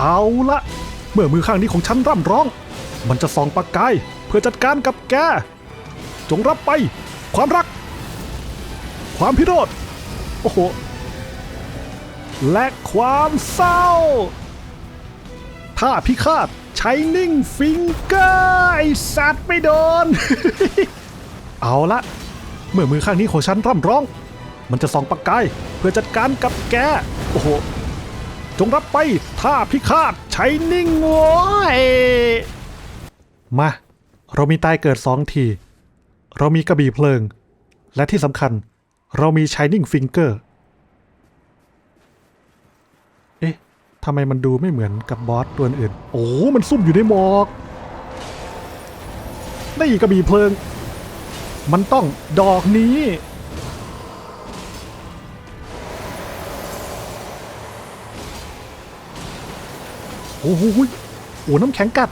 เอาละ เมื่อมือข้างนี้ของฉันร่ำร้อง มันจะส่องประกายเพื่อจัดการกับแก จงรับไป ความรัก ความพิโรธ โอ้โห และความเศร้า ถ้าพิฆาตใช้นิ่งฟิงเกอร์ไอสัตว์ไม่โดน เอาละ เมื่อมือข้างนี้ของฉันร่ำร้อง มันจะส่องประกายเพื่อจัดการกับแก โอ้โห จงรับไปถ้าพิฆาตใช้นิ่งโว้ยมา เรามีตายเกิดสองที เรามีกระบี่เพลิง และที่สำคัญ เรามี Shining Finger เอ๊ะทำไมมันดูไม่เหมือนกับบอสตัวอื่น โอ้มันซุ่มอยู่ในหมอกนี่กระบี่เพลิง มันต้องดอกนี้ โอ้โหโอ้น้ำแข็งกัด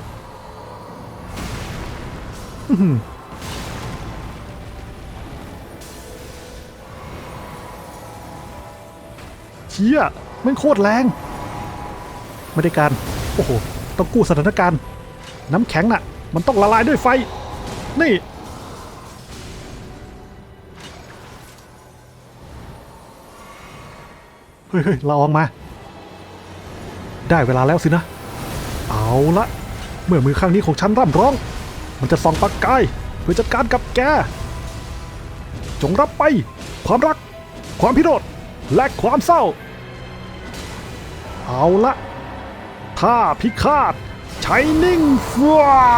เชี่ยมันโคตรแรง ไม่ได้การ โอ้โห ต้องกู้สถานการณ์ น้ำแข็งน่ะ มันต้องละลายด้วยไฟ นี่ เฮ้ยเฮ้ยละอองมา ได้เวลาแล้วสินะ เอาละ เมื่อมือข้างนี้ของฉันร่ำร้อง มันจะส่องประกายเพื่อจัดการกับแก จงรับไป ความรัก ความพิโรธและความเศร้า เอาละถ้าพิฆาตใช้นิ่งฟวา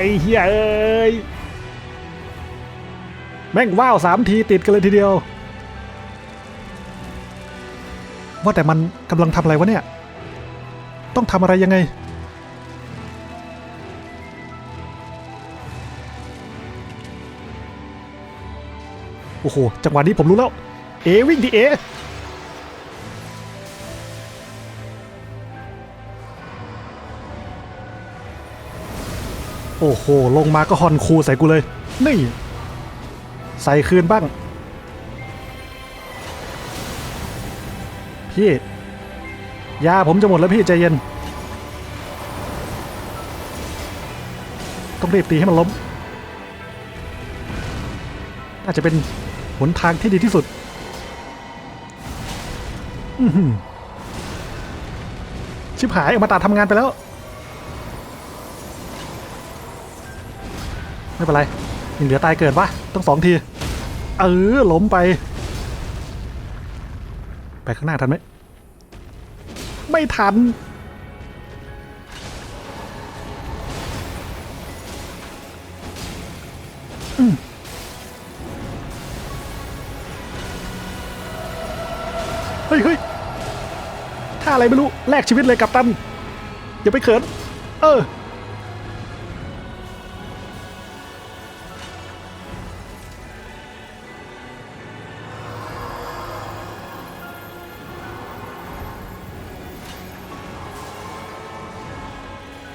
ยเฮ้ยแม่งว้าวสามทีติดกันเลยทีเดียว ว่าแต่มันกำลังทำอะไรวะเนี่ย ต้องทำอะไรยังไง โอ้โห จังหวะนี้ผมรู้แล้ว เอวิ่งดิเอโอ้โห ลงมาก็ฮอนคูใส่กูเลย นี่ ใส่คืนบ้าง พี่ ยาผมจะหมดแล้วพี่ใจเย็น ต้องรีบตีให้มันล้ม น่าจะเป็นหนทางที่ดีที่สุด ชิบหายออกมาตาทำงานไปแล้ว ไม่เป็นไรยังเหลือตายเกิดปะต้องสองที เออล้มไป ไปข้างหน้าทันไหม ไม่ทัน เฮ้ยเฮ้ยถ้าอะไรไม่รู้แลกชีวิตเลยกับตัน อย่าไปเขิน เออ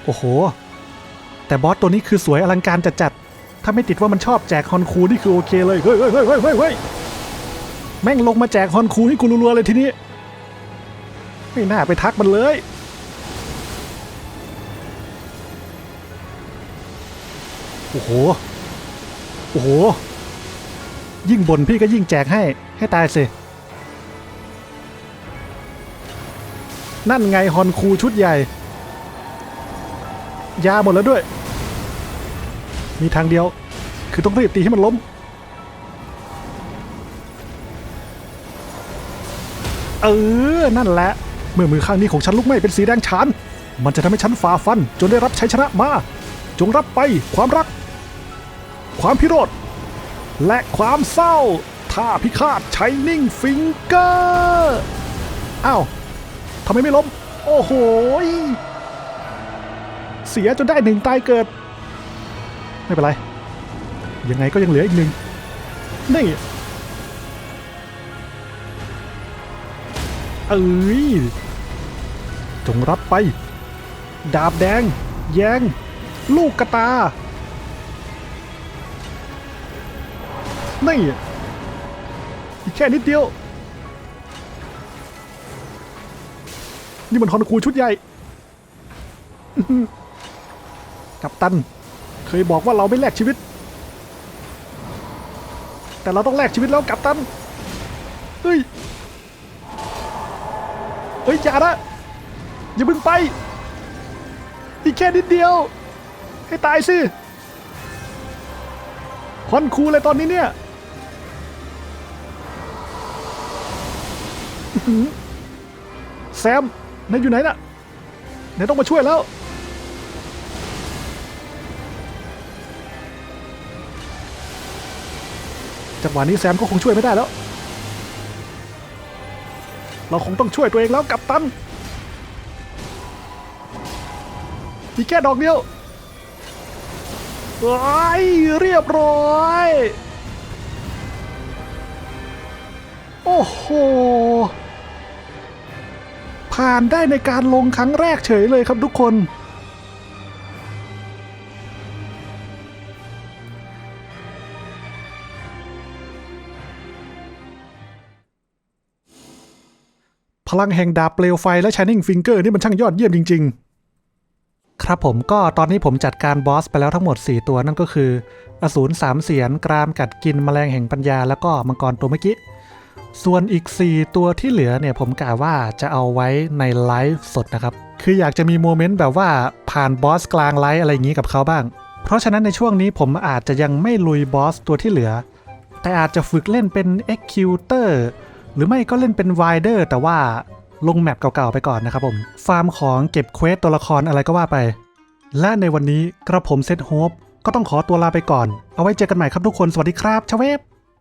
โอ้โห แต่บอสตัวนี้คือสวยอลังการจัดๆ ถ้าไม่ติดว่ามันชอบแจกฮอนคูนี่คือโอเคเลย เฮ้ยเฮ้ยเฮ้ยเฮ้ยเฮ้ย แม่งลงมาแจกฮอนคูให้กูรัวๆเลยทีนี้ ไม่น่าไปทักมันเลย โอ้โห โอ้โห ยิ่งบ่นพี่ก็ยิ่งแจกให้ ให้ตายสิ นั่นไงฮอนคูชุดใหญ่ ยาหมดแล้วด้วย มีทางเดียว คือต้องรีบตีให้มันล้ม เออ นั่นแหละ เมื่อมือข้างนี้ของฉันลุกไหม้เป็นสีแดงฉาน มันจะทำให้ฉันฝ่าฟัน จนได้รับชัยชนะมา จงรับไปความรัก ความพิโรธ และความเศร้าถ้าพิฆาตใช้นิ่งฟิงเกอร์อ้าวทำไมไม่ล้ม โอ้โหเสียจนได้หนึ่งตายเกิด ไม่เป็นไร ยังไงก็ยังเหลืออีกหนึ่งนี่ เอ้ยจงรับไป ดาบแดง แยง ลูกกระตา นี่ อีกแค่นิดเดียว นี่มันฮอนคูชุดใหญ่ กัปตัน เคยบอกว่าเราไม่แลกชีวิต แต่เราต้องแลกชีวิตแล้วกัปตัน เฮ้ย เฮ้ยอย่านะอย่าเพิ่งไปอีกแค่นิดเดียว ให้ตายสิควันคูเลยตอนนี้เนี่ยแซมนายอยู่ไหนน่ะนายต้องมาช่วยแล้ว จังหวะนี้แซมก็คงช่วยไม่ได้แล้ว เราคงต้องช่วยตัวเองแล้วกับตันมีแค่ดอกเดียวว้ายเรียบร้อย โอ้โห ผ่านได้ในการลงครั้งแรกเฉยเลยครับทุกคน พลังแห่งดาบเปลวไฟและ Shining Finger นี่มันช่างยอดเยี่ยมจริง ๆ ครับผมก็ตอนนี้ผมจัดการบอสไปแล้วทั้งหมด 4 ตัวนั่นก็คือ อสูรสามเสียนกรามกัดกินแมลงแห่งปัญญา แล้วก็มังกรตัวเมื่อกี้ส่วนอีก 4 ตัวที่เหลือเนี่ยผมกะว่าจะเอาไว้ในไลฟ์สดนะครับ คืออยากจะมีโมเมนต์แบบว่าผ่านบอสกลางไลฟ์อะไรอย่างนี้กับเขาบ้าง เพราะฉะนั้นในช่วงนี้ผมอาจจะยังไม่ลุยบอสตัวที่เหลือ แต่อาจจะฝึกเล่นเป็น Executor หรือไม่ก็เล่นเป็นไวเดอร์แต่ว่าลงแมปเก่าๆไปก่อนนะครับผม ฟาร์มของเก็บเควสตัวละครอะไรก็ว่าไป และในวันนี้กระผมเซตโฮปก็ต้องขอตัวลาไปก่อน เอาไว้เจอกันใหม่ครับทุกคน สวัสดีครับชเวฟ